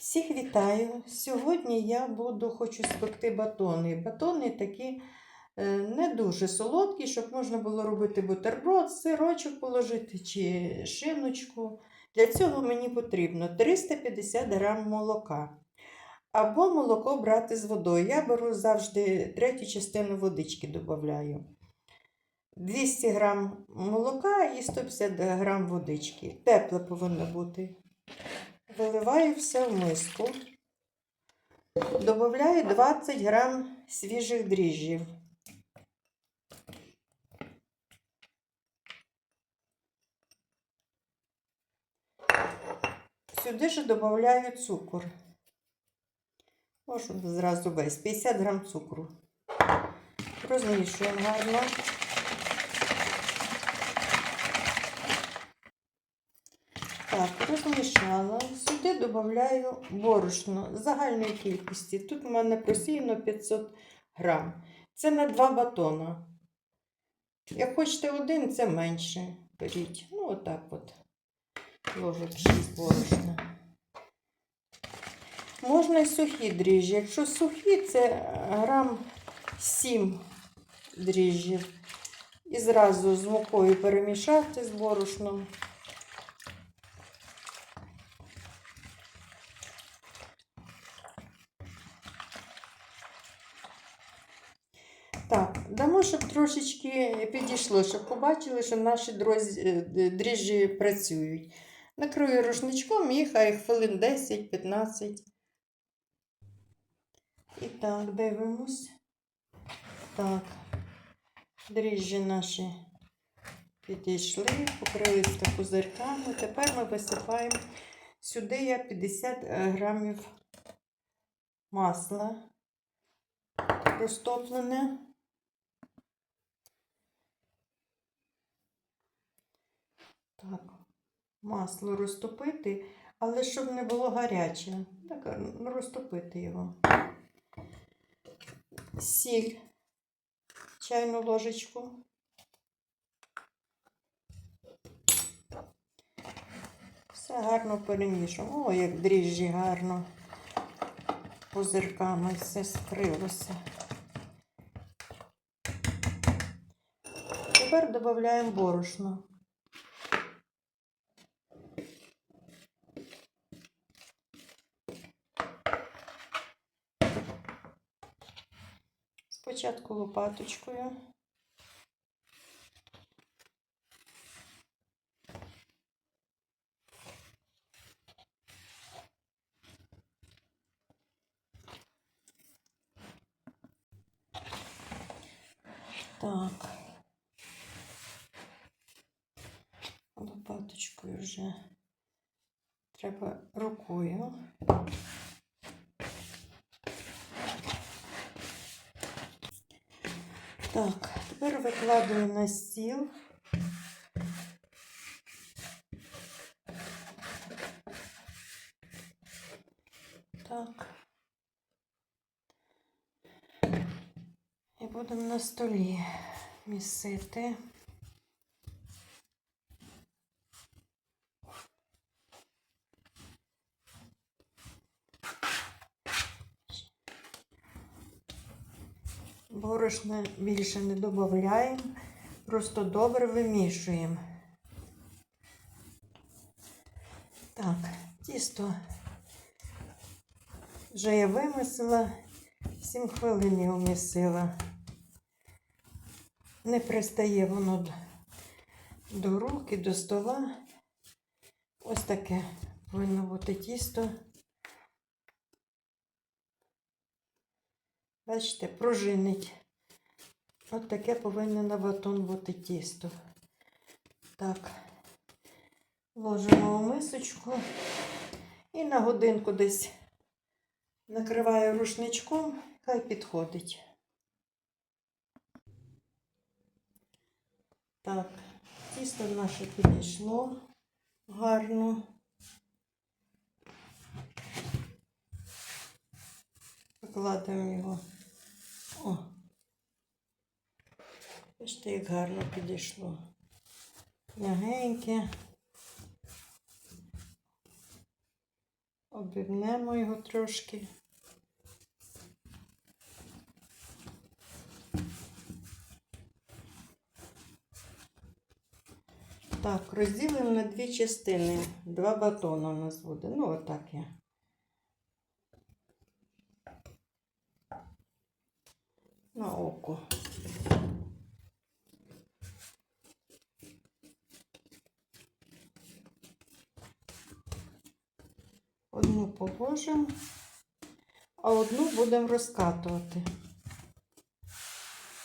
Всіх вітаю! Сьогодні я буду хочу спекти батони. Батони такі е, не дуже солодкі, щоб можна було робити бутерброд, сирочок положити чи шиночку. Для цього мені потрібно 350 грам молока. Або молоко брати з водою. Я беру завжди третю частину водички додаю. 200 грам молока і 150 грам водички. Тепле повинно бути. Виливаю все в миску. Добавляю 20 грам свіжих дріжджів. Сюди ж додаю цукор. Можу зразу весь 50 грам цукру. Розмішуємо гарно. Так, розмішала. Сюди додаю борошно загальної кількості. Тут у мене просіяно 500 грам. Це на 2 батона. Як хочете один, це менше. Беріть. Ну, отак от. Ложок 6 борошна. Можна і сухі дріжджі. Якщо сухі, це грам 7 дріжджів. І зразу з мукою перемішати з борошном. Так, дамо, щоб трошечки підійшло, щоб побачили, що наші е, дріжджі працюють. Накрию рушничком і хай хвилин 10-15. І так, дивимось. Так, дріжджі наші підійшли, покрилися пузирками. Тепер ми висипаємо сюди я 50 грамів масла розтоплене. Так, масло розтопити, але щоб не було гаряче. Так, ну, розтопити його. Сіль, чайну ложечку. Все гарно перемішуємо. О, як дріжджі гарно пузирками все скрилося. Тепер додаємо борошно. Спочатку лопаточкою. Так. Лопаточкою вже треба рукою. Так, тепер викладую на стіл. Так. І будемо на столі місити. Борошна більше не додаємо, просто добре вимішуємо. Так, тісто вже я вимісила, 7 хвилин його місила. Не пристає воно до рук і до стола. Ось таке повинно бути тісто. Бачите, пружинить. От таке повинно на батон бути тісто. Так, ложимо в мисочку і на годинку десь накриваю рушничком, хай підходить. Так, тісто наше підійшло гарно. Викладаємо його. О. Бачите, як гарно підійшло. Мягеньке. Обівнемо його трошки. Так, розділимо на дві частини. Два батона у нас буде. Ну, отак я. На око. Одну положимо, а одну будемо розкатувати.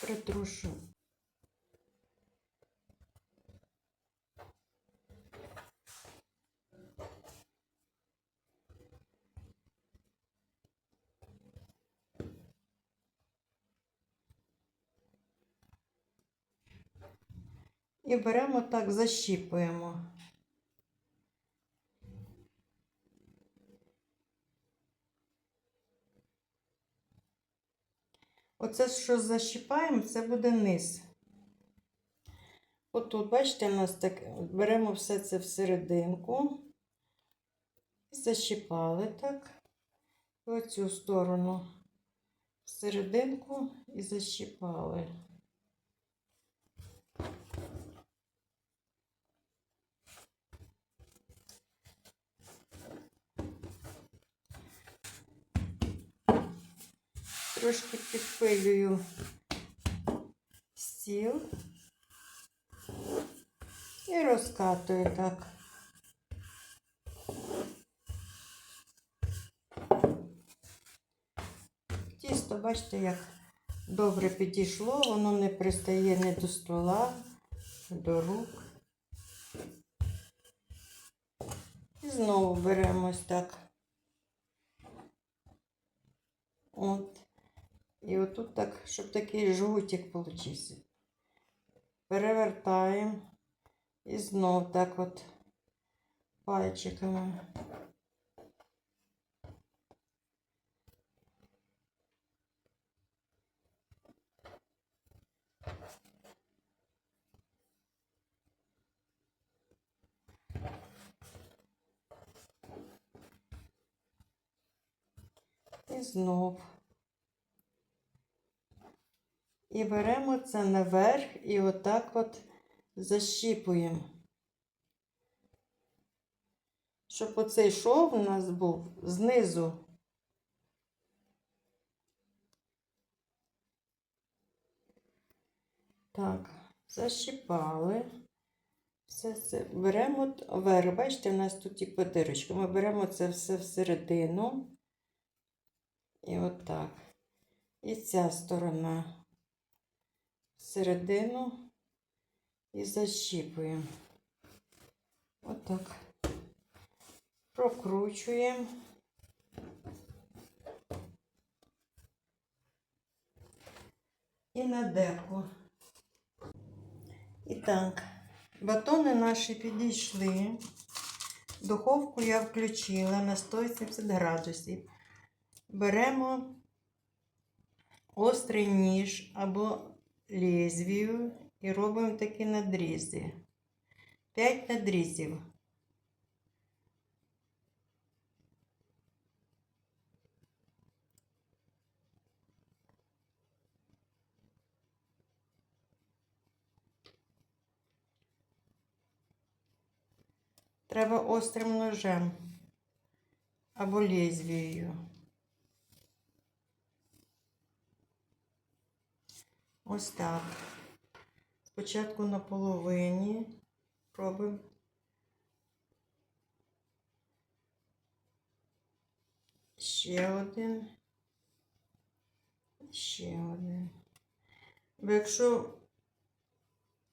Притрушу. І беремо так, защіпуємо. Оце, що защіпаємо, це буде низ. Отут, бачите, у нас так, беремо все це всерединку. Защіпали так. Оцю сторону всерединку і защіпали. Трошки підпилюю стіл і розкатую так. Тісто, бачите, як добре підійшло, воно не пристає ні до стола, до рук. І знову беремо так. От. І отут так, щоб такий жгутик получився. Перевертаємо і знов так от пальчиками. І знов. І беремо це наверх і отак от защіпуємо. Щоб оцей шов у нас був знизу. Так, защіпали. Все це беремо вверх. Бачите, у нас тут типу дирочка. Ми беремо це все всередину. І отак. І ця сторона середину і защіпуємо. Отак. Прокручуємо. І на деко. І так, батони наші підійшли. Духовку я включила на 170 градусів. Беремо острий ніж або лезвію і робимо такі надрізи. 5 надрізів. Треба острим ножем або лезвією. Ось так. Спочатку на половині робимо. Ще один. Ще один. Бо якщо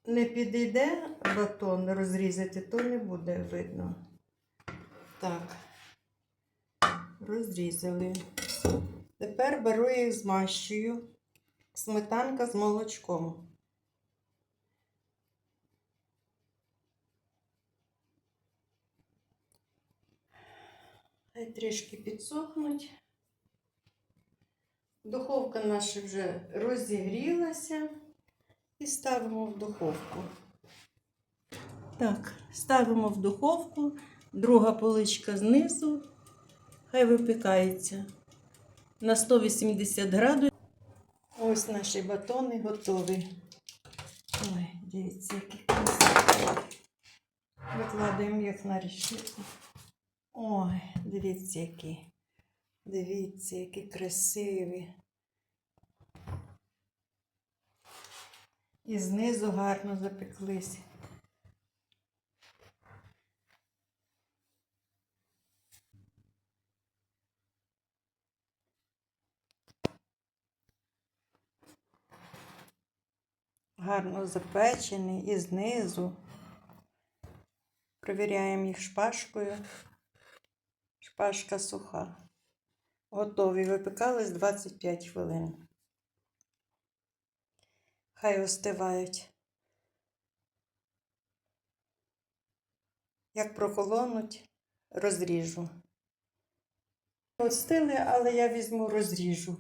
не підійде батон розрізати, то не буде видно. Так, розрізали. Тепер беру їх змащую. Сметанка з молочком. Хай трішки підсохнуть. Духовка наша вже розігрілася і ставимо в духовку. Так, ставимо в духовку, друга поличка знизу Хай випікається на 180 градусів. Ось наші батони готові. Ой, дивіться, які красиві. Викладаємо їх на решітку. Ой, дивіться, які. Дивіться, які красиві. І знизу гарно запеклись. Гарно запечений і знизу. Провіряємо їх шпажкою. Шпажка суха. Готові. Випікались 25 хвилин. Хай остивають. Як прохолонуть, розріжу. Остили, але я візьму розріжу.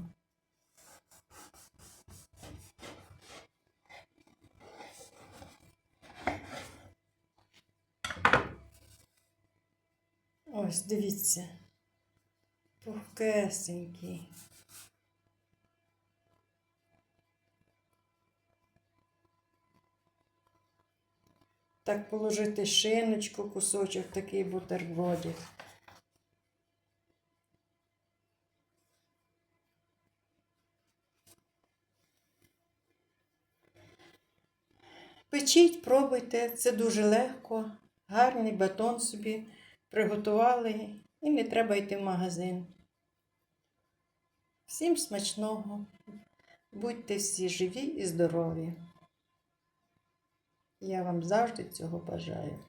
Ось, дивіться. Пухкесенький. Так положити шиночку, кусочок такий бутербродик. Печіть, пробуйте, це дуже легко. Гарний батон собі приготували і не треба йти в магазин. Всім смачного. Будьте всі живі і здорові. Я вам завжди цього бажаю.